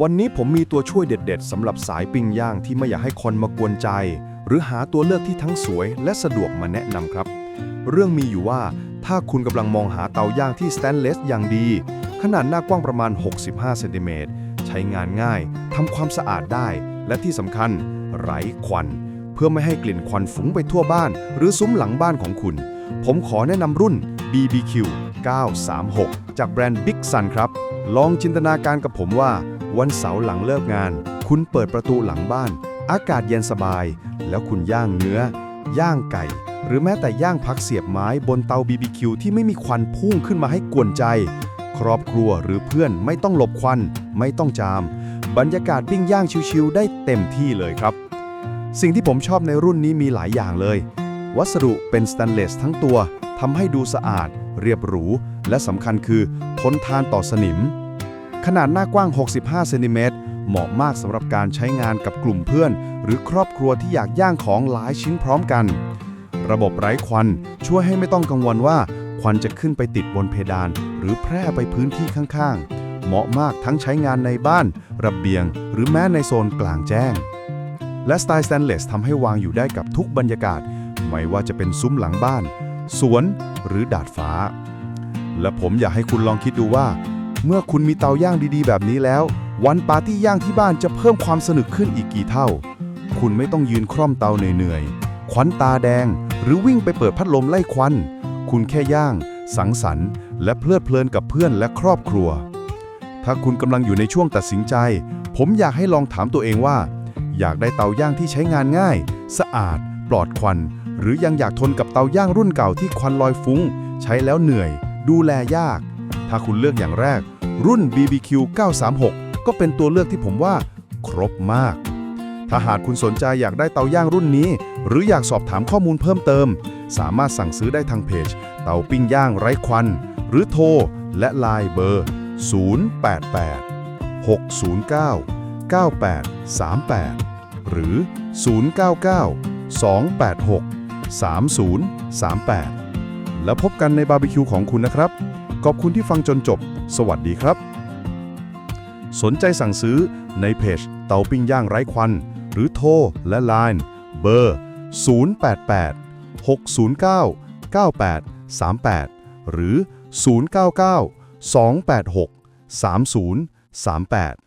วันนี้ผมมีตัวช่วยเด็ด ๆสำหรับสายปิ้งย่างที่ไม่อยากให้คนมากวนใจ หรือหาตัวเลือกที่ทั้งสวยและสะดวกมาแนะนำครับ เรื่องมีอยู่ว่า ถ้าคุณกำลังมองหาเตาย่างที่สแตนเลสอย่างดี ขนาดหน้ากว้างประมาณ 65เซนติเมตรใช้งานง่ายทำความสะอาดได้ และที่สำคัญ ไร้ควัน เพื่อไม่ให้กลิ่นควันฟุ้งไปทั่วบ้าน หรือซุ้มหลังบ้านของคุณ ผมขอแนะนำรุ่น BBQ 936 จากแบรนด์ Big Sun ครับ ลองจินตนาการกับผมว่า วันเสาร์หลังเลิกงาน คุณเปิดประตูหลังบ้าน อากาศเย็นสบาย แล้วคุณย่างเนื้อย่างไก่ หรือแม้แต่ย่างพักเสียบไม้บนเตา BBQ ที่ไม่มีควันพุ่งขึ้นมาให้กวนใจ ครอบครัวหรือเพื่อนไม่ต้องหลบควัน ไม่ต้องจาม บรรยากาศปิ้งย่างชิวๆได้เต็มที่เลยครับ สิ่งที่ผมชอบในรุ่นนี้มีหลายอย่างเลย วัสดุเป็นสแตนเลสทั้งตัวทำให้ดูสะอาด เรียบหรู และสำคัญคือทนทานต่อสนิม ขนาดหน้ากว้าง 65 เซนติเมตร เหมาะมากสำหรับการใช้งานกับกลุ่มเพื่อน หรือครอบครัวที่อยากย่างของหลายชิ้นพร้อมกัน ระบบไร้ควันช่วยให้ไม่ต้องกังวลว่า ควันจะขึ้นไปติดบนเพดาน หรือแพร่ไปพื้นที่ข้างๆ เหมาะมากทั้งใช้งานในบ้าน ระเบียง หรือแม้ในโซนกลางแจ้ง และสไตล์สแตนเลสทำให้วางอยู่ได้กับทุกบรรยากาศ ไม่ว่าจะเป็นซุ้มหลังบ้าน สวน หรือดาดฟ้า และผมอยากให้คุณลองคิดดูว่า เมื่อคุณมีเตาย่างดีๆ แบบนี้แล้ว วันปาร์ตี้ย่างที่บ้านจะเพิ่มความสนุกขึ้นอีกกี่เท่า คุณไม่ต้องยืนคร่อมเตาเหนื่อยๆ ควันตาแดง หรือวิ่งไปเปิดพัดลมไล่ควัน คุณแค่ย่าง สังสรรค์ และเพลิดเพลินกับเพื่อนและครอบครัว ถ้าคุณกำลังอยู่ในช่วงตัดสินใจ ผมอยากให้ลองถามตัวเองว่า อยากได้เตาย่างที่ใช้งานง่าย สะอาด ปลอดควัน หรือยังอยากทนกับเตาย่างรุ่นเก่าที่ควันลอยฟุ้ง ใช้แล้วเหนื่อย ดูแลยากถ้าคุณเลือกอย่างแรก รุ่น BBQ 936 ก็เป็นตัวเลือกที่ผมว่า ครบมาก ถ้าหากคุณสนใจอยากได้เตาย่างรุ่นนี้ หรืออยากสอบถามข้อมูลเพิ่มเติม สามารถสั่งซื้อได้ทางเพจ เตาปิ้งย่างไร้ควัน หรือโทร และไลน์เบอร์ 088 609 9838 หรือ 099 286 3038 แล้วพบกันในบาร์บีคิวของคุณนะครับ ขอบคุณที่ฟังจนจบ สวัสดีครับ สนใจสั่งซื้อในเพจเตาปิ้งย่างไร้ควัน หรือโทรและ Line เบอร์ 088 609 9838 หรือ 099 286 3038